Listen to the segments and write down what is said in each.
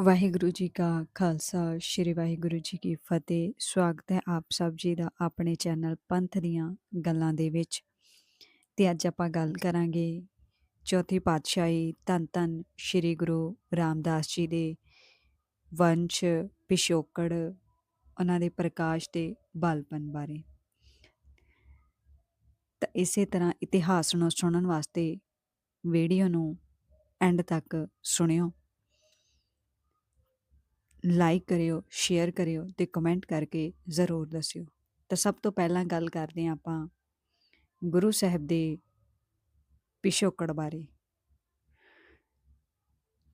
ਵਾਹਿਗੁਰੂ ਜੀ ਕਾ ਖਾਲਸਾ, ਸ੍ਰੀ ਵਾਹਿਗੁਰੂ ਜੀ ਕੀ ਫਤਿਹ। ਸਵਾਗਤ ਹੈ ਆਪ ਸਭ ਜੀ ਦਾ ਆਪਣੇ ਚੈਨਲ ਪੰਥ ਦੀਆਂ ਗੱਲਾਂ ਦੇ ਵਿੱਚ। ਤੇ ਅੱਜ ਆਪਾਂ ਗੱਲ ਕਰਾਂਗੇ ਚੌਥੀ ਪਾਤਸ਼ਾਹੀ ਧੰਨ ਧੰਨ ਸ੍ਰੀ ਗੁਰੂ ਰਾਮਦਾਸ ਜੀ ਦੇ ਵੰਸ਼ ਪਿਛੋਕੜ, ਉਹਨਾਂ ਦੇ ਪ੍ਰਕਾਸ਼ ਤੇ ਬਾਲਪਨ ਬਾਰੇ। ਤਾਂ ਇਸੇ ਤਰ੍ਹਾਂ ਇਤਿਹਾਸ ਨੂੰ ਸੁਣਨ ਵਾਸਤੇ ਵੀਡੀਓ ਨੂੰ ਐਂਡ ਤੱਕ ਸੁਣਿਓ। ਲਾਈਕ ਕਰਿਓ ਸ਼ੇਅਰ ਕਰਿਓ ਤੇ ਕਮੈਂਟ ਕਰਕੇ ਜ਼ਰੂਰ ਦੱਸਿਓ। ਤਾਂ ਸਭ ਤੋਂ ਪਹਿਲਾਂ ਗੱਲ ਕਰਦੇ ਹਾਂ ਆਪਾਂ ਗੁਰੂ ਸਾਹਿਬ ਦੇ ਪਿਛੋਕੜ ਬਾਰੇ।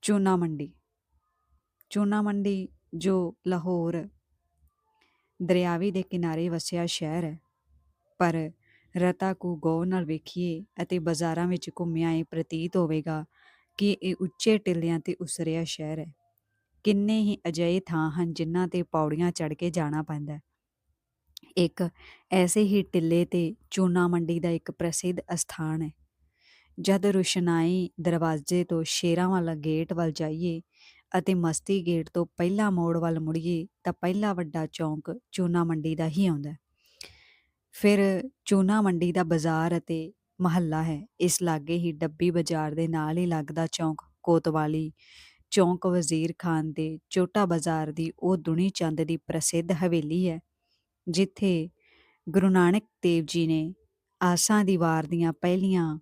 ਚੂਨਾ ਮੰਡੀ। ਚੂਨਾ ਮੰਡੀ ਜੋ ਲਾਹੌਰ ਦਰਿਆਵੀ ਦੇ ਕਿਨਾਰੇ ਵਸਿਆ ਸ਼ਹਿਰ ਹੈ, ਪਰ ਰਤਾ ਕੋ ਗੌਰ ਨਾਲ ਵੇਖੀਏ ਅਤੇ ਬਾਜ਼ਾਰਾਂ ਵਿੱਚ ਘੁੰਮਿਆ ਇਹ ਪ੍ਰਤੀਤ ਹੋਵੇਗਾ ਕਿ ਇਹ ਉੱਚੇ ਟਿੱਲਿਆਂ ਤੇ ਉਸਰਿਆ ਸ਼ਹਿਰ ਹੈ। ਕਿੰਨੇ ਹੀ ਅਜਿਹੇ ਥਾਂ ਹਨ ਜਿਨ੍ਹਾਂ ਤੇ ਪੌੜੀਆਂ ਚੜ੍ਹ ਕੇ ਜਾਣਾ ਪੈਂਦਾ ਹੈ। ਇੱਕ ਐਸੇ ਹੀ ਟਿੱਲੇ ਤੇ ਚੂਨਾ ਮੰਡੀ ਦਾ ਇੱਕ ਪ੍ਰਸਿੱਧ ਅਸਥਾਨ ਹੈ। ਜਦ ਰੁਸ਼ਨਾਈ ਦਰਵਾਜ਼ੇ ਤੋਂ ਸ਼ੇਰਾਂ ਵਾਲਾ ਗੇਟ ਵੱਲ ਜਾਈਏ ਅਤੇ ਮਸਤੀ ਗੇਟ ਤੋਂ ਪਹਿਲਾ ਮੋੜ ਵੱਲ ਮੁੜੀਏ ਤਾਂ ਪਹਿਲਾ ਵੱਡਾ ਚੌਂਕ ਚੂਨਾ ਮੰਡੀ ਦਾ ਹੀ ਆਉਂਦਾ ਹੈ। ਫਿਰ ਚੂਨਾ ਮੰਡੀ ਦਾ ਬਾਜ਼ਾਰ ਅਤੇ ਮਹੱਲਾ ਹੈ। ਇਸ ਲਾਗੇ ਹੀ ਡੱਬੀ ਬਾਜ਼ਾਰ ਦੇ ਨਾਲ ਹੀ ਲੱਗਦਾ ਚੌਂਕ ਕੋਤਵਾਲੀ ਚੌਂਕ ਵਜ਼ੀਰ ਖਾਨ ਦੇ ਚੋਟਾ ਬਾਜ਼ਾਰ ਦੀ ਉਹ ਦੁਨੀ ਚੰਦ ਦੀ ਪ੍ਰਸਿੱਧ ਹਵੇਲੀ ਹੈ, ਜਿੱਥੇ ਗੁਰੂ ਨਾਨਕ ਦੇਵ ਜੀ ਨੇ ਆਸਾਂ ਦੀ ਵਾਰ ਦੀਆਂ ਪਹਿਲੀਆਂ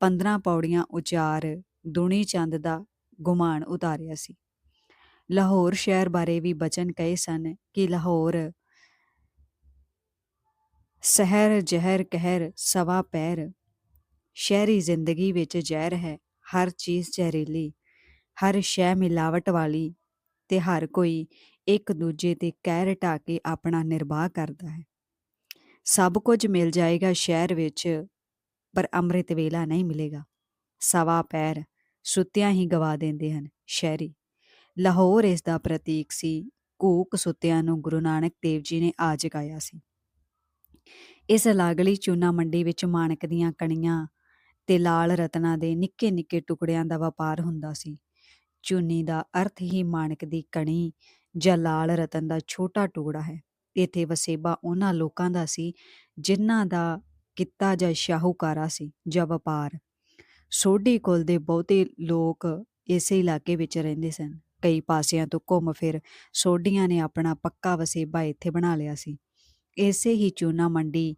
15 ਪੌੜੀਆਂ ਉਚਾਰ ਦੁਨੀ ਚੰਦ ਦਾ ਗੁਮਾਨ ਉਤਾਰਿਆ ਸੀ। ਲਾਹੌਰ ਸ਼ਹਿਰ ਬਾਰੇ ਵੀ ਬਚਨ ਕਹੇ ਸਨ ਕਿ ਲਾਹੌਰ ਸਹਿਰ ਜ਼ਹਿਰ ਕਹਿਰ ਸਵਾ ਪੈਰ, ਸ਼ਹਿਰੀ ਜ਼ਿੰਦਗੀ ਵਿੱਚ ਜ਼ਹਿਰ ਹੈ, ਹਰ ਚੀਜ਼ ਜ਼ਹਿਰੀਲੀ। ਹਰ ਸ਼ੈ ਮਿਲਾਵਟ ਵਾਲੀ ਤੇ ਹਰ ਕੋਈ ਇੱਕ ਦੂਜੇ ਤੇ ਕਹਿਰ ਢਾ ਕੇ ਆਪਣਾ ਨਿਰਵਾਹ ਕਰਦਾ ਹੈ। ਸਭ ਕੁਝ ਮਿਲ ਜਾਏਗਾ ਸ਼ਹਿਰ ਵਿੱਚ, ਪਰ ਅੰਮ੍ਰਿਤ ਵੇਲਾ ਨਹੀਂ ਮਿਲੇਗਾ। ਸਵਾ ਪੈਰ ਸੁੱਤਿਆਂ ਹੀ ਗਵਾ ਦਿੰਦੇ ਹਨ ਸ਼ਹਿਰੀ। ਲਾਹੌਰ ਇਸ ਦਾ ਪ੍ਰਤੀਕ ਸੀ ਕੂਕ ਸੁੱਤਿਆਂ ਨੂੰ ਗੁਰੂ ਨਾਨਕ ਦੇਵ ਜੀ ਨੇ ਆ ਜਗਾਇਆ ਸੀ। ਇਸ ਲਾਗਲੀ ਚੂਨਾ ਮੰਡੀ ਵਿੱਚ ਮਾਣਕ ਦੀਆਂ ਕਣੀਆਂ ਤੇ ਲਾਲ ਰਤਨਾਂ ਦੇ ਨਿੱਕੇ ਨਿੱਕੇ ਟੁਕੜਿਆਂ ਦਾ ਵਪਾਰ ਹੁੰਦਾ ਸੀ। ਚੂਨੀ ਦਾ ਅਰਥ ਹੀ ਮਾਣਕ ਦੀ ਕਣੀ ਜਾਂ ਲਾਲ ਰਤਨ ਦਾ ਛੋਟਾ ਟੁਕੜਾ ਹੈ। ਇੱਥੇ ਵਸੇਬਾ ਉਹਨਾਂ ਲੋਕਾਂ ਦਾ ਸੀ ਜਿਨ੍ਹਾਂ ਦਾ ਕਿੱਤਾ ਜਾਂ ਸ਼ਾਹੂਕਾਰਾ ਸੀ ਜਾਂ ਵਪਾਰ। ਸੋਢੀ ਕੁਲ ਦੇ ਬਹੁਤੇ ਲੋਕ ਇਸੇ ਇਲਾਕੇ ਵਿੱਚ ਰਹਿੰਦੇ ਸਨ। ਕਈ ਪਾਸਿਆਂ ਤੋਂ ਘੁੰਮ ਫਿਰ ਸੋਢੀਆਂ ਨੇ ਆਪਣਾ ਪੱਕਾ ਵਸੇਬਾ ਇੱਥੇ ਬਣਾ ਲਿਆ ਸੀ। ਇਸੇ ਹੀ ਚੂਨਾ ਮੰਡੀ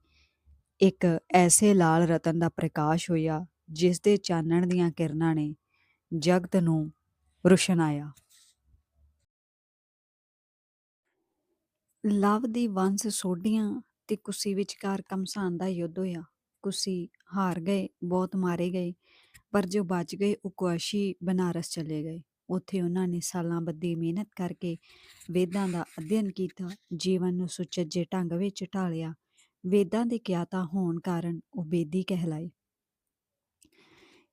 ਇੱਕ ਐਸੇ ਲਾਲ ਰਤਨ ਦਾ ਪ੍ਰਕਾਸ਼ ਹੋਇਆ ਜਿਸ ਦੇ ਚਾਨਣ ਦੀਆਂ ਕਿਰਨਾਂ ਨੇ ਜਗਤ ਨੂੰ ਰੁਸ਼ਨਾਇਆ ਲਵ ਦੀ ਵੰਸ ਸੋਢੀਆਂ ਤੇ ਕੁਸੀ ਵਿਚਕਾਰ ਕਮਸਾਨ ਦਾ ਯੁੱਧ ਹੋਇਆ। ਕੁਸੀ ਹਾਰ ਗਏ, ਬਹੁਤ ਮਾਰੇ ਗਏ, ਪਰ ਜੋ ਬਚ ਗਏ, ਉਹ ਕੁਆਸ਼ੀ ਬਨਾਰਸ ਚਲੇ ਗਏ। ਉੱਥੇ ਉਹਨਾਂ ਨੇ ਸਾਲਾਂ ਬੱਧੀ ਮਿਹਨਤ ਕਰਕੇ ਵੇਦਾਂ ਦਾ ਅਧਿਐਨ ਕੀਤਾ, ਜੀਵਨ ਨੂੰ ਸੁਚੱਜੇ ਢੰਗ ਵਿੱਚ ਢਾਲਿਆ। ਵੇਦਾਂ ਦੇ ਗਿਆਤਾ ਹੋਣ ਕਾਰਨ ਉਹ ਬੇਦੀ ਕਹਿਲਾਏ।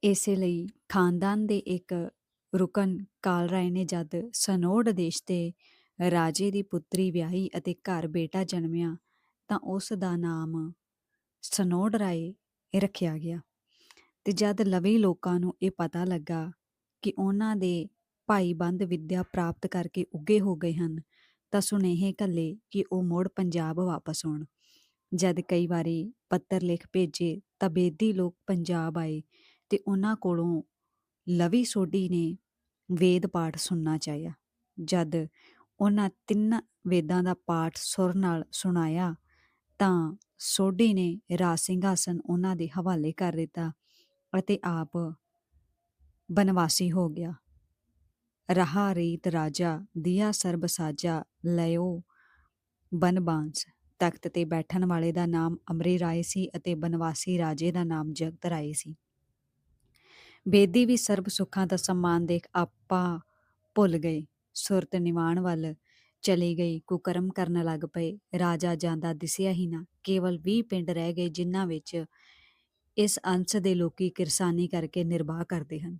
ਇਸੇ ਲਈ ਖਾਨਦਾਨ ਦੇ ਇੱਕ ਰੁਕਨ ਕਾਲ ਰਾਏ ਨੇ ਜਦ ਸਨੋੜ ਦੇਸ਼ ਤੇ ਰਾਜੇ ਦੀ ਪੁੱਤਰੀ ਵਿਆਹੀ ਅਤੇ ਘਰ ਬੇਟਾ ਜਨਮਿਆ ਤਾਂ ਉਸ ਦਾ ਨਾਮ ਸਨੋੜ ਰਾਏ ਰੱਖਿਆ ਗਿਆ। ਤੇ ਜਦ ਲਵੀ ਲੋਕਾਂ ਨੂੰ ਇਹ ਪਤਾ ਲੱਗਾ ਕਿ ਉਹਨਾਂ ਦੇ ਭਾਈ ਬੰਦ ਵਿੱਦਿਆ ਪ੍ਰਾਪਤ ਕਰਕੇ ਉੱਗੇ ਹੋ ਗਏ ਹਨ ਤਾਂ ਸੁਨੇਹੇ ਕੱਲੇ ਕਿ ਉਹ ਮੁੜ ਪੰਜਾਬ ਵਾਪਸ ਆਉਣ। ਜਦ ਕਈ ਵਾਰੀ ਪੱਤਰ ਲਿਖ ਭੇਜੇ ਤਾਂ ਬੇਦੀ ਲੋਕ ਪੰਜਾਬ ਆਏ ਤੇ ਉਹਨਾਂ ਕੋਲੋਂ ਲਵੀ ਸੋਢੀ ਨੇ ਵੇਦ ਪਾਠ ਸੁਣਨਾ ਚਾਹਿਆ। ਜਦ ਉਹਨਾਂ ਤਿੰਨ ਵੇਦਾਂ ਦਾ ਪਾਠ ਸੁਰ ਨਾਲ ਸੁਣਾਇਆ, ਤਾਂ ਸੋਢੀ ਨੇ ਰਾਜ ਸਿੰਘਾਸਨ ਉਹਨਾਂ ਦੇ ਹਵਾਲੇ ਕਰ ਦਿੱਤਾ ਅਤੇ ਆਪ ਬਨਵਾਸੀ ਹੋ ਗਿਆ। ਰਹਾ ਰੀਤ ਰਾਜਾ, ਦਿਆ ਸਰਬ ਸਾਜਾ ਲਿਓ ਬਨਬਾਂਸ, ਤਖਤ ਤੇ ਬੈਠਣ ਵਾਲੇ ਦਾ ਨਾਮ ਅਮਰੀ ਰਾਏ ਸੀ ਅਤੇ ਬਨਵਾਸੀ ਰਾਜੇ ਦਾ ਨਾਮ ਜਗਤ ਰਾਏ ਸੀ। ਬੇਦੀ ਵੀ ਸਰਬ ਸੁੱਖਾਂ ਦਾ ਸਨਮਾਨ ਦੇਖ ਆਪਾ ਭੁੱਲ ਗਏ। ਸੁਰਤ ਨਿਵਾਣ ਵੱਲ ਚਲੀ ਗਈ। ਕੁਕਰਮ ਕਰਨ ਲੱਗ ਪਏ। ਰਾਜਾ ਜਾਂਦਾ ਦਿਸਿਆ ਹੀ ਨਾ। ਕੇਵਲ 20 ਪਿੰਡ ਰਹਿ ਗਏ ਜਿਨ੍ਹਾਂ ਵਿੱਚ ਇਸ ਅੰਸ਼ ਦੇ ਲੋਕੀ ਕਿਰਸਾਨੀ ਕਰਕੇ ਨਿਰਵਾਹ ਕਰਦੇ ਹਨ।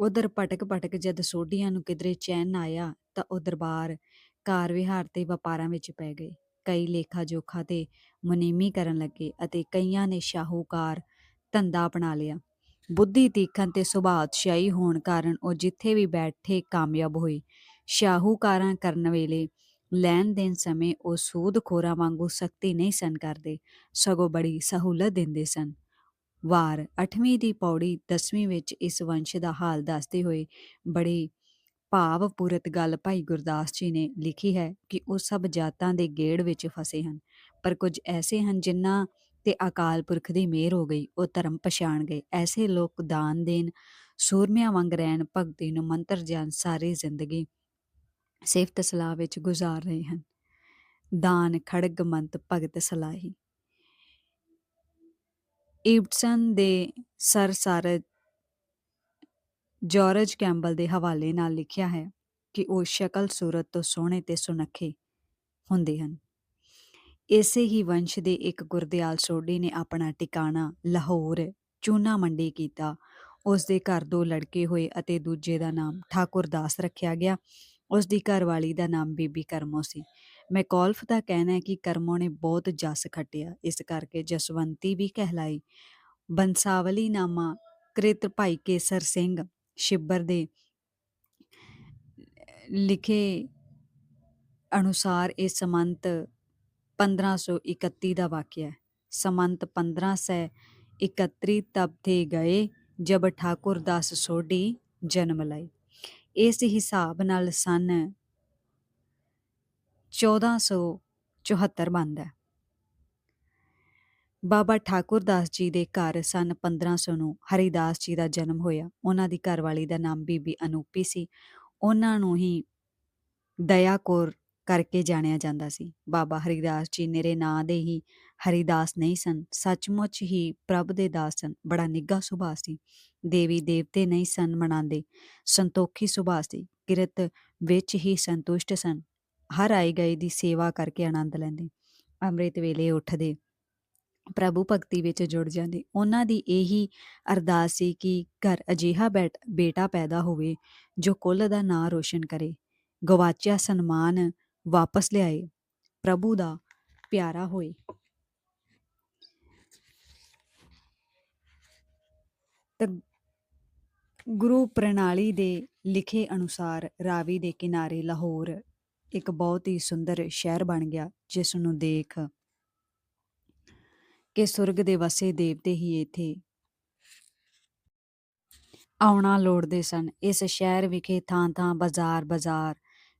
ਉਧਰ ਪਟਕ ਪਟਕ ਜਦ ਸੋਢੀਆਂ ਨੂੰ ਕਿਧਰੇ ਚੈਨ ਆਇਆ ਤਾਂ ਉਹ ਦਰਬਾਰ ਕਾਰ ਵਿਹਾਰ ਤੇ ਵਪਾਰਾਂ ਵਿੱਚ ਪੈ ਗਏ। ਕਈ ਲੇਖਾ ਜੋਖਾ ਤੇ ਮੁਨੀਮੀ ਕਰਨ ਲੱਗੇ ਅਤੇ ਕਈਆਂ ਨੇ ਸ਼ਾਹੂਕਾਰ ਧੰਦਾ ਅਪਣਾ ਲਿਆ। ਬੁੱਧੀ ਤੀਖਣ ਤੇ ਸੁਭਾਅ ਉਤਸ਼ਾਹੀ ਹੋਣ ਕਾਰਨ ਉਹ ਜਿੱਥੇ ਵੀ ਬੈਠੇ ਕਾਮਯਾਬ ਹੋਏ। ਸ਼ਾਹੂਕਾਰਾਂ ਕਰਨ ਵੇਲੇ ਲੈਣ ਦੇਣ ਸਮੇਂ ਉਹ ਸੂਦਖੋਰਾਂ ਵਾਂਗੂ ਸਖਤੀ ਨਹੀਂ ਸਨ ਕਰਦੇ, ਸਗੋਂ ਬੜੀ ਸਹੂਲਤ ਦਿੰਦੇ ਸਨ। ਵਾਰ 8ਵੀਂ ਦੀ ਪੌੜੀ 10ਵੀਂ ਵਿੱਚ ਇਸ ਵੰਸ਼ ਦਾ ਹਾਲ ਦੱਸਦੇ ਹੋਏ ਬੜੀ ਭਾਵਪੂਰਤ ਗੱਲ ਭਾਈ ਗੁਰਦਾਸ ਜੀ ਨੇ ਲਿਖੀ ਹੈ ਕਿ ਉਹ ਸਭ ਜਾਤਾਂ ਦੇ ਗੇੜ ਵਿੱਚ ਫਸੇ ਹਨ, ਪਰ ਕੁਝ ਐਸੇ ਹਨ ਜਿਨ੍ਹਾਂ ਤੇ ਅਕਾਲ ਪੁਰਖ ਦੀ ਮਿਹਰ ਹੋ ਗਈ, ਉਹ ਧਰਮ ਪਛਾਣ ਗਏ। ਐਸੇ ਲੋਕ ਦਾਨ ਦੇਣ, ਸੂਰਮਿਆਂ ਵਾਂਗ ਰਹਿਣ, ਭਗਤੀ ਨੂੰ ਮੰਤਰ ਜਾਣ ਸਾਰੀ ਜ਼ਿੰਦਗੀ ਸਿਫਤ ਸਲਾਹ ਵਿੱਚ ਗੁਜ਼ਾਰ ਰਹੇ ਹਨ। ਦਾਨ, ਖੜਗ, ਮੰਤ, ਭਗਤ ਸਲਾਹੀ। ਇਬਸਨ ਦੇ ਸਰਸਰ ਜਾਰਜ ਕੈਂਬਲ ਦੇ ਹਵਾਲੇ ਨਾਲ ਲਿਖਿਆ ਹੈ ਕਿ ਉਹ ਸ਼ਕਲ ਸੂਰਤ ਤੋਂ ਸੋਹਣੇ ਤੇ ਸੁਨੱਖੇ ਹੁੰਦੇ ਹਨ। ਇਸੇ ਹੀ ਵੰਸ਼ ਦੇ ਇੱਕ ਗੁਰਦਿਆਲ ਸੋਢੀ ਨੇ ਆਪਣਾ ਟਿਕਾਣਾ ਲਾਹੌਰ ਚੂਨਾ ਮੰਡੀ ਕੀਤਾ। ਉਸ ਦੇ ਘਰ ਦੋ ਲੜਕੇ ਹੋਏ ਅਤੇ ਦੂਜੇ ਦਾ ਨਾਮ ਠਾਕੁਰ ਦਾਸ ਰੱਖਿਆ ਗਿਆ। ਉਸ ਦੀ ਘਰਵਾਲੀ ਦਾ ਨਾਮ ਬੀਬੀ ਕਰਮੋ ਸੀ। ਮੈਕੌਲਫ ਦਾ ਕਹਿਣਾ ਹੈ ਕਿ ਕਰਮੋ ਨੇ ਬਹੁਤ ਜਸ ਖੱਟਿਆ। ਇਸ ਕਰਕੇ ਜਸਵੰਤੀ ਵੀ ਕਹਿਲਾਈ। ਬੰਸਾਵਲੀ ਨਾਮਾ ਕ੍ਰਿਤ ਭਾਈ ਕੇਸਰ ਸਿੰਘ ਸ਼ਿੱਬਰ ਦੇ ਲਿਖੇ ਅਨੁਸਾਰ ਇਹ ਸਮੰਤ 1531 ਦਾ ਵਾਕਿਆ ਹੈ। ਸਮੰਤ 1531 ਤਬ ਤੇ ਗਏ ਜਬ ਠਾਕੁਰ ਦਾਸ ਸੋਢੀ ਜਨਮ ਲਈ ਇਸ ਹਿਸਾਬ ਨਾਲ ਸਨ 1474 ਬਣਦਾ ਬਾਬਾ ਠਾਕੁਰ ਦਾਸ ਜੀ ਦੇ ਘਰ ਸਨ 1500 ਨੂੰ ਹਰੀਦਾਸ ਜੀ ਦਾ ਜਨਮ ਹੋਇਆ। ਉਹਨਾਂ ਦੀ ਘਰਵਾਲੀ ਦਾ ਨਾਮ ਬੀਬੀ ਅਨੂਪੀ ਸੀ। ਉਹਨਾਂ ਨੂੰ ਹੀ ਦਇਆ ਕੌਰ ਕਰਕੇ ਜਾਣਿਆ ਜਾਂਦਾ ਸੀ। ਬਾਬਾ ਹਰੀਦਾਸ ਜੀ ਨੇਰੇ ਨਾਂ ਦੇ ਹੀ ਹਰੀਦਾਸ ਨਹੀਂ ਸਨ, ਸੱਚਮੁੱਚ ਹੀ ਪ੍ਰਭ ਦੇ ਦਾਸ ਸਨ। ਬੜਾ ਨਿੱਘਾ ਸੁਭਾਅ ਸੀ। ਦੇਵੀ ਦੇਵਤੇ ਨਹੀਂ ਸਨ ਮਨਾਉਂਦੇ, ਸੰਤੋਖੀ ਸੁਭਾਅ ਸੀ। ਕਿਰਤ ਵਿੱਚ ਹੀ ਸੰਤੁਸ਼ਟ ਸਨ। ਹਰ ਆਏ ਗਏ ਦੀ ਸੇਵਾ ਕਰਕੇ ਆਨੰਦ ਲੈਂਦੇ। ਅੰਮ੍ਰਿਤ ਵੇਲੇ ਉੱਠਦੇ, ਪ੍ਰਭੂ ਭਗਤੀ ਵਿੱਚ ਜੁੜ ਜਾਂਦੇ। ਉਹਨਾਂ ਦੀ ਇਹੀ ਅਰਦਾਸ ਸੀ ਕਿ ਘਰ ਅਜੀਹਾ ਬੇਟਾ ਪੈਦਾ ਹੋਵੇ ਜੋ ਕੁੱਲ ਦਾ ਨਾਂ ਰੋਸ਼ਨ ਕਰੇ। ਗਵਾਚਿਆ ਸਨਮਾਨ ਵਾਪਸ ਲਿਆਏ। ਪ੍ਰਭੂ ਦਾ ਪਿਆਰਾ ਹੋਏ। ਤਾਂ ਗੁਰੂ ਪ੍ਰਣਾਲੀ ਦੇ ਲਿਖੇ ਅਨੁਸਾਰ ਰਾਵੀ ਦੇ ਕਿਨਾਰੇ ਲਾਹੌਰ ਇੱਕ ਬਹੁਤ ਹੀ ਸੁੰਦਰ ਸ਼ਹਿਰ ਬਣ ਗਿਆ, ਜਿਸ ਨੂੰ ਦੇਖ ਕਿ ਸੁਰਗ ਦੇ ਵਸੇ ਦੇਵਤੇ ਹੀ ਇੱਥੇ ਆਉਣਾ ਲੋੜਦੇ ਸਨ। ਇਸ ਸ਼ਹਿਰ ਵਿਖੇ ਥਾਂ-ਥਾਂ, ਬਾਜ਼ਾਰ-ਬਾਜ਼ਾਰ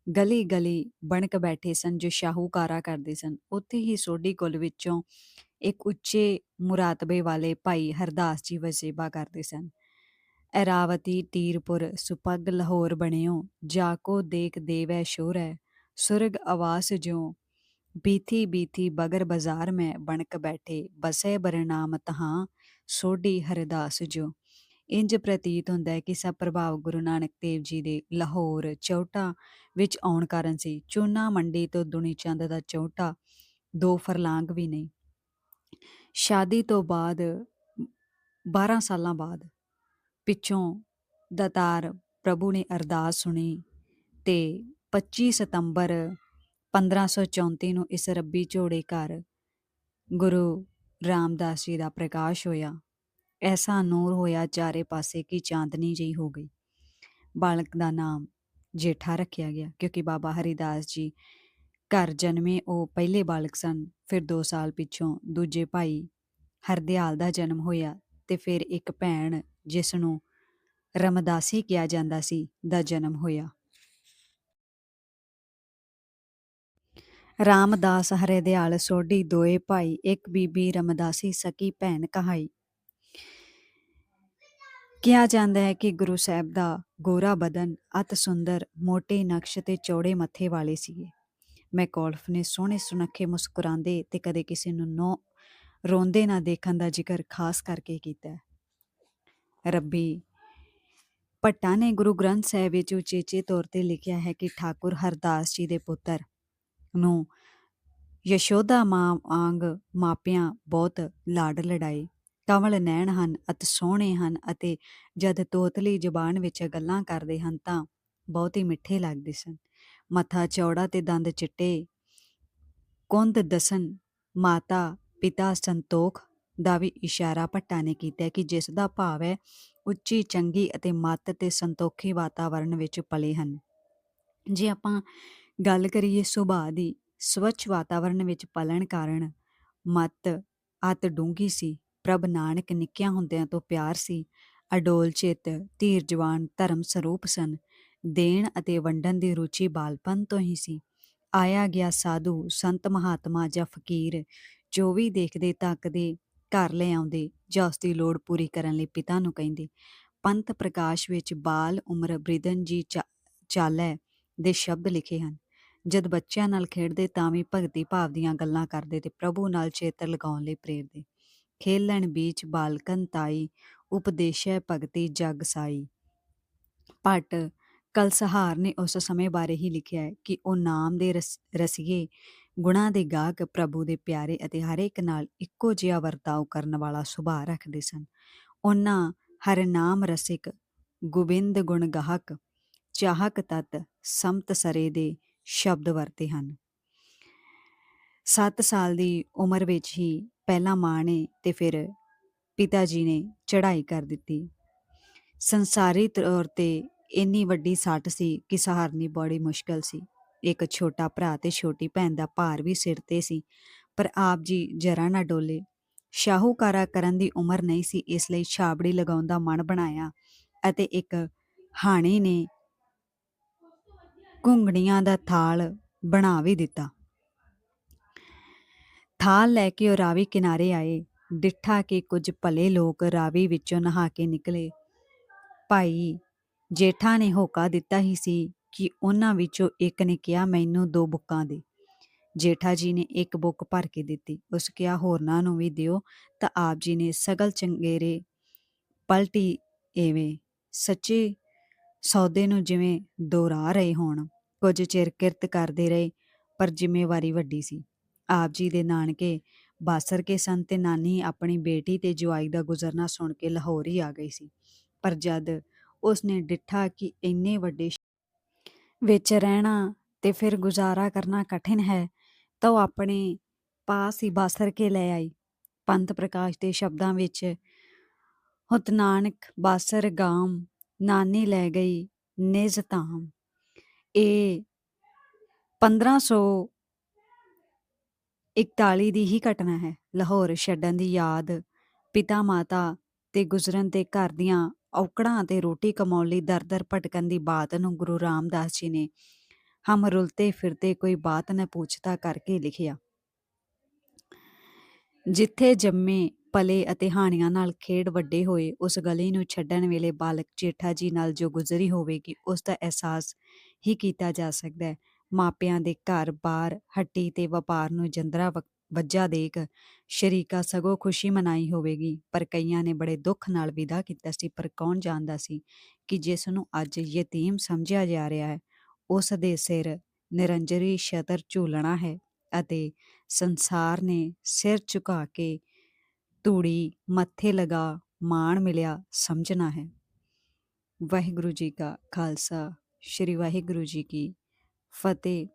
ਗਲੀ-ਗਲੀ ਬਣਕ ਬੈਠੇ ਸਨ, ਜੋ ਸ਼ਾਹੂਕਾਰਾ ਕਰਦੇ ਸਨ, ਉੱਥੇ ਹੀ ਸੋਢੀ ਕੁਲ ਵਿੱਚੋਂ ਇੱਕ ਉੱਚੇ ਮੁਰਾਤਬੇ ਵਾਲੇ ਭਾਈ ਹਰਦਾਸ ਜੀ ਵਜੇਬਾ ਕਰਦੇ ਸਨ। ਐਰਾਵਤੀ ਤੀਰਪੁਰ ਸੁਪੱਗ ਲਾਹੌਰ ਬਣਿਓ ਜਾਕੋ ਦੇਖ ਦੇਵੈ ਸ਼ੋਰੈ ਸੁਰਗ ਆਵਾਸ ਜੋ ਬੀਥੀ ਬੀਥੀ ਬਗਰ ਬਾਜ਼ਾਰ ਮੈਂ ਬਣਕ ਬੈਠੇ, ਬਸੈ ਬਰਨਾਮ ਤਹਾਂ, ਸੋਢੀ ਹਰਦਾਸ ਜੋ ਇੰਜ ਪ੍ਰਤੀਤ ਹੁੰਦਾ ਹੈ ਕਿ ਸਭ ਪ੍ਰਭਾਵ ਗੁਰੂ ਨਾਨਕ ਦੇਵ ਜੀ ਦੇ ਲਾਹੌਰ ਚੌਟਾ ਵਿੱਚ ਆਉਣ ਕਾਰਨ ਸੀ। ਚੂਨਾ ਮੰਡੀ ਤੋਂ ਦੁਨੀ ਚੰਦ ਦਾ ਚੌਟਾ, ਦੋ ਫਰਲਾਂਗ ਵੀ ਨਹੀਂ। ਸ਼ਾਦੀ ਤੋਂ ਬਾਅਦ 12 ਸਾਲਾਂ ਬਾਅਦ ਪਿੱਛੋਂ ਦਤਾਰ ਪ੍ਰਭੂ ਨੇ ਅਰਦਾਸ ਸੁਣੀ ਤੇ 25 ਸਤੰਬਰ 1534 ਨੂੰ ਇਸ ਰੱਬੀ ਝੋੜੇ ਘਰ ਗੁਰੂ ਰਾਮਦਾਸ ਜੀ ਦਾ ਪ੍ਰਕਾਸ਼ ਹੋਇਆ। ਐਸਾ ਨੂਰ ਹੋਇਆ ਚਾਰੇ ਪਾਸੇ ਕਿ ਚਾਂਦਨੀ ਜਿਹੀ ਹੋ ਗਈ ਬਾਲਕ ਦਾ ਨਾਮ ਜੇਠਾ ਰੱਖਿਆ ਗਿਆ ਕਿਉਂਕਿ ਬਾਬਾ ਹਰੀਦਾਸ ਜੀ ਘਰ ਜਨਮੇ ਉਹ ਪਹਿਲੇ ਬਾਲਕ ਸਨ ਫਿਰ 2 ਸਾਲ ਪਿੱਛੋਂ ਦੂਜੇ ਭਾਈ ਹਰਦਿਆਲ ਦਾ ਜਨਮ ਹੋਇਆ ਤੇ ਫਿਰ ਇੱਕ ਭੈਣ ਜਿਸ ਨੂੰ ਰਮਦਾਸੀ ਕਿਹਾ ਜਾਂਦਾ ਸੀ ਦਾ ਜਨਮ ਹੋਇਆ ਰਾਮਦਾਸ ਹਰਦਿਆਲ ਸੋਢੀ ਦੋਏ ਭਾਈ ਇੱਕ ਬੀਬੀ ਰਮਦਾਸੀ ਸਕੀ ਭੈਣ ਕਹਾਈ ਕਿਹਾ ਜਾਂਦਾ ਹੈ ਕਿ ਗੁਰੂ ਸਾਹਿਬ ਦਾ ਗੋਰਾ ਬਦਨ ਅਤ ਸੁੰਦਰ, ਮੋਟੇ ਨਕਸ਼ ਤੇ ਚੌੜੇ ਮੱਥੇ ਵਾਲੇ ਸੀਗੇ। ਮੈਕੌਲਫ ਨੇ ਸੋਹਣੇ ਸੁਨੱਖੇ ਮੁਸਕਰਾਉਂਦੇ ਤੇ ਕਦੇ ਕਿਸੇ ਨੂੰ ਨੋ ਰੋਂਦੇ ਨਾ ਦੇਖਣ ਦਾ ਜ਼ਿਕਰ ਖਾਸ ਕਰਕੇ ਕੀਤਾ। ਰੱਬੀ, ਭੱਟਾ ਨੇ ਗੁਰੂ ਗ੍ਰੰਥ ਸਾਹਿਬ ਵਿੱਚ ਉਚੇਚੇ ਤੌਰ ਤੇ ਲਿਖਿਆ ਹੈ ਕਿ ਠਾਕੁਰ ਹਰਦਾਸ ਜੀ ਦੇ ਪੁੱਤਰ ਨੂੰ ਯਸ਼ੋਦਾ ਮਾਂ ਆਂਗ ਮਾਪਿਆਂ ਬਹੁਤ ਲਾਡ ਲੜਾਈ ਕਮਲ ਨੈਣ ਹਨ ਅਤੇ ਸੋਹਣੇ ਹਨ ਅਤੇ ਜਦ ਤੋਤਲੀ ਜ਼ੁਬਾਨ ਵਿੱਚ ਗੱਲਾਂ ਕਰਦੇ ਹਨ ਤਾਂ ਬਹੁਤ ਹੀ ਮਿੱਠੇ ਲੱਗਦੇ ਸਨ। ਮੱਥਾ ਚੌੜਾ ਤੇ ਦੰਦ ਚਿੱਟੇ, ਕੁੰਦ ਦਸਨ, ਮਾਤਾ ਪਿਤਾ ਸੰਤੋਖ ਦਾ ਵੀ ਇਸ਼ਾਰਾ ਭੱਟਾ ਨੇ ਕੀਤਾ ਕਿ ਜਿਸ ਦਾ ਭਾਵ ਹੈ ਉੱਚੀ, ਚੰਗੀ ਅਤੇ ਮੱਤ ਤੇ ਸੰਤੋਖੀ ਵਾਤਾਵਰਣ ਵਿੱਚ ਪਲੇ ਹਨ। ਜੇ ਆਪਾਂ ਗੱਲ ਕਰੀਏ ਸੁਭਾਅ ਦੀ, ਸਵੱਛ ਵਾਤਾਵਰਣ ਵਿੱਚ ਪਲਣ ਕਾਰਨ ਮਤ ਅਤ ਡੂੰਗੀ ਸੀ। ਪ੍ਰਭ ਨਾਨਕ ਨਿੱਕਿਆਂ ਹੁੰਦਿਆਂ ਤੋਂ ਪਿਆਰ ਸੀ। ਅਡੋਲ ਚਿੱਤ, ਧੀਰ ਜਵਾਨ, ਧਰਮ ਸਰੂਪ ਸਨ। ਦੇਣ ਅਤੇ ਵੰਡਣ ਦੀ ਰੁਚੀ ਬਾਲਪਨ ਤੋਂ ਹੀ ਸੀ। ਆਇਆ ਗਿਆ ਸਾਧੂ, ਸੰਤ ਮਹਾਤਮਾ ਜਾਂ ਫਕੀਰ, ਜੋ ਵੀ ਦੇਖਦੇ, ਤੱਕਦੇ, ਘਰ ਲੈ ਆਉਂਦੇ ਜਾਂ ਉਸ ਦੀ ਲੋੜ ਪੂਰੀ ਕਰਨ ਲਈ ਪਿਤਾ ਨੂੰ ਕਹਿੰਦੇ। ਪੰਥ ਪ੍ਰਕਾਸ਼ ਵਿੱਚ ਬਾਲ, ਉਮਰ, ਬ੍ਰਿਦਨ ਜੀ ਚਾਲੈ ਦੇ ਸ਼ਬਦ ਲਿਖੇ ਹਨ। ਜਦ ਬੱਚਿਆਂ ਨਾਲ ਖੇਡਦੇ ਤਾਂ ਵੀ ਭਗਤੀ ਭਾਵ ਦੀਆਂ ਗੱਲਾਂ ਕਰਦੇ ਤੇ ਪ੍ਰਭੂ ਨਾਲ ਚੇਤਰ ਲਗਾਉਣ ਲਈ ਪ੍ਰੇਰਦੇ। ਖੇਲਣ ਵਿੱਚ ਬਾਲਕਨ ਤਾਈ, ਉਪਦੇਸ਼ੈ ਭਗਤੀ ਜਗ ਸਾਈ। ਪਟ ਕਲਸਹਾਰ ਨੇ ਉਸ ਸਮੇਂ ਬਾਰੇ ਹੀ ਲਿਖਿਆ ਹੈ ਕਿ ਉਹ ਨਾਮ ਦੇ ਰਸੀਏ, ਗੁਣਾ ਦੇ ਗਾਹਕ ਪ੍ਰਭੂ ਦੇ ਪਿਆਰੇ ਅਤੇ ਹਰ ਇੱਕ ਨਾਲ ਇੱਕੋ ਜਿਹਾ ਵਰਤਾਓ ਕਰਨ ਵਾਲਾ ਸੁਭਾਅ ਰੱਖਦੇ ਸਨ। ਉਹਨਾਂ ਹਰ ਨਾਮ ਰਸਿਕ, ਗੋਬਿੰਦ ਗੁਣ ਗਾਹਕ, ਚਾਹਕ ਤਤ ਸਮਤ ਸਰੇ ਦੇ ਸ਼ਬਦ ਵਰਤੇ ਹਨ। 7 ਸਾਲ ਦੀ ਉਮਰ ਵਿੱਚ ਹੀ ਪਹਿਲਾਂ ਮਾਂ ਨੇ ਤੇ ਫਿਰ ਪਿਤਾ ਜੀ ਨੇ ਚੜ੍ਹਾਈ ਕਰ ਦਿੱਤੀ। ਸੰਸਾਰੀ ਤੌਰ ਤੇ ਇੰਨੀ ਵੱਡੀ ਸੱਟ ਸੀ ਕਿ ਸਹਾਰਨੀ ਬੜੀ ਮੁਸ਼ਕਲ ਸੀ। ਇੱਕ ਛੋਟਾ ਭਰਾ ਤੇ ਛੋਟੀ ਭੈਣ ਦਾ ਭਾਰ ਵੀ ਸਿਰ ਤੇ ਸੀ, ਪਰ ਆਪ ਜੀ ਜਰਾ ਨਾ ਡੋਲੇ। ਸ਼ਾਹੂਕਾਰਾ ਕਰਨ ਦੀ ਉਮਰ ਨਹੀਂ ਸੀ, ਇਸ ਲਈ ਛਾਬੜੀ ਲਗਾਉਣ ਦਾ ਮਨ ਬਣਾਇਆ ਅਤੇ ਇੱਕ ਹਾਣੀ ਨੇ ਘੁੰਗਣੀਆਂ ਦਾ ਥਾਲ ਬਣਾ ਵੀ ਦਿੱਤਾ। ਥਾਲ ਲੈ ਕੇ ਉਹ ਰਾਵੀ ਕਿਨਾਰੇ ਆਏ। ਡਿੱਠਾ ਕਿ ਕੁਝ ਭਲੇ ਲੋਕ ਰਾਵੀ ਵਿੱਚੋਂ ਨਹਾ ਕੇ ਨਿਕਲੇ। ਭਾਈ, ਜੇਠਾ ਨੇ ਹੋਕਾ ਦਿੱਤਾ ਹੀ ਸੀ ਕਿ ਉਹਨਾਂ ਵਿੱਚੋਂ ਇੱਕ ਨੇ ਕਿਹਾ, ਮੈਨੂੰ ਦੋ ਬੁੱਕਾਂ ਦੇ। ਜੇਠਾ ਜੀ ਨੇ ਇੱਕ ਬੁੱਕ ਭਰ ਕੇ ਦਿੱਤੀ। ਉਸ ਕਿਹਾ, ਹੋਰਨਾਂ ਨੂੰ ਵੀ ਦਿਓ, ਤਾਂ ਆਪ ਜੀ ਨੇ ਸਗਲ ਚੰਗੇਰੇ ਪਲਟੀ ਐਵੇਂ ਸੱਚੇ ਸੌਦੇ ਨੂੰ ਜਿਵੇਂ ਦੋਹਰਾ ਰਹੇ ਹੋਣ, ਕੁਝ ਚਿਰ ਕਿਰਤ ਕਰਦੇ ਰਹੇ, ਪਰ ਜ਼ਿੰਮੇਵਾਰੀ ਵੱਡੀ ਸੀ। ਆਪ ਜੀ ਦੇ ਨਾਨਕੇ ਬਾਸਰ ਕੇ ਸੰਤ ਤੇ ਨਾਨੀ ਆਪਣੀ ਬੇਟੀ ਤੇ ਜਵਾਈ ਦਾ ਗੁਜ਼ਰਨਾ ਸੁਣ ਕੇ ਲਾਹੌਰ ਹੀ ਆ ਗਈ ਸੀ। ਪਰ ਜਦ ਉਸਨੇ ਡਿੱਠਾ ਕਿ ਇੰਨੇ ਵੱਡੇ ਵਿੱਚ ਰਹਿਣਾ ਤੇ ਫਿਰ ਗੁਜ਼ਾਰਾ ਕਰਨਾ ਕਠਿਨ ਹੈ, ਤਾਂ ਉਹ ਆਪਣੇ ਪਾਸ ਹੀ ਬਾਸਰ ਕੇ ਲੈ ਆਈ। ਪੰਤ ਪ੍ਰਕਾਸ਼ ਦੇ ਸ਼ਬਦਾਂ ਵਿੱਚ, ਹੁਤ ਨਾਨਕ ਬਾਸਰ ਗਾਮ, ਨਾਨੀ ਲੈ ਗਈ ਨਿਜ ਧਾਮ। ਇਹ 1541 ਦੀ ਹੀ ਘਟਨਾ ਹੈ। ਲਾਹੌਰ ਛੱਡਣ ਦੀ ਯਾਦ, ਪਿਤਾ ਮਾਤਾ ਤੇ ਗੁਜ਼ਰਨ ਤੇ ਘਰ ਦੀਆਂ ਔਕੜਾਂ ਤੇ ਰੋਟੀ ਕਮਾਉਣ ਲਈ ਦਰ-ਦਰ ਭਟਕਣ ਦੀ ਬਾਤ ਨੂੰ ਗੁਰੂ ਰਾਮਦਾਸ ਜੀ ਨੇ ਹਮ ਰੁਲਤੇ ਫਿਰਤੇ ਕੋਈ ਬਾਤ ਨਾ ਪੁੱਛਤਾ ਕਰਕੇ ਲਿਖਿਆ। ਜਿੱਥੇ ਜੰਮੇ, ਪਲੇ ਅਤੇ ਹਾਣੀਆਂ ਨਾਲ ਖੇਡ ਵੱਡੇ ਹੋਏ, ਉਸ ਗਲੀ ਨੂੰ ਛੱਡਣ ਵੇਲੇ ਬਾਲਕ ਜੇਠਾ ਜੀ ਨਾਲ ਜੋ ਗੁਜ਼ਰੀ ਹੋਵੇਗੀ, ਉਸ ਦਾ ਅਹਿਸਾਸ ਹੀ ਕੀਤਾ ਜਾ ਸਕਦਾ ਹੈ। ਮਾਪਿਆਂ ਦੇ ਘਰ-ਬਾਰ ਹੱਟੀ ਤੇ ਵਪਾਰ ਨੂੰ ਜੰਦਰਾ ਵ ਵੱਜਾ ਦੇਖ ਸ਼ਰੀਕਾ ਸਗੋਂ ਖੁਸ਼ੀ ਮਨਾਈ ਹੋਵੇਗੀ। ਪਰ ਕਈਆਂ ਨੇ ਬੜੇ ਦੁੱਖ ਨਾਲ ਵਿਦਾ ਕੀਤਾ ਸੀ, ਪਰ ਕੌਣ ਜਾਣਦਾ ਸੀ ਕਿ ਜਿਸ ਨੂੰ ਅੱਜ ਯਤੀਮ ਸਮਝਿਆ ਜਾ ਰਿਹਾ ਹੈ, ਉਸ ਦੇ ਸਿਰ ਨਿਰੰਜਰੀ ਸ਼ਤਰ ਝੂਲਣਾ ਹੈ ਅਤੇ ਸੰਸਾਰ ਨੇ ਸਿਰ ਝੁਕਾ ਕੇ ਧੂੜੀ ਮੱਥੇ ਲਗਾ ਮਾਣ ਮਿਲਿਆ ਸਮਝਣਾ ਹੈ। ਵਾਹਿਗੁਰੂ ਜੀ ਕਾ ਖਾਲਸਾ, ਸ੍ਰੀ ਵਾਹਿਗੁਰੂ ਜੀ ਕੀ ਫਤਿਹ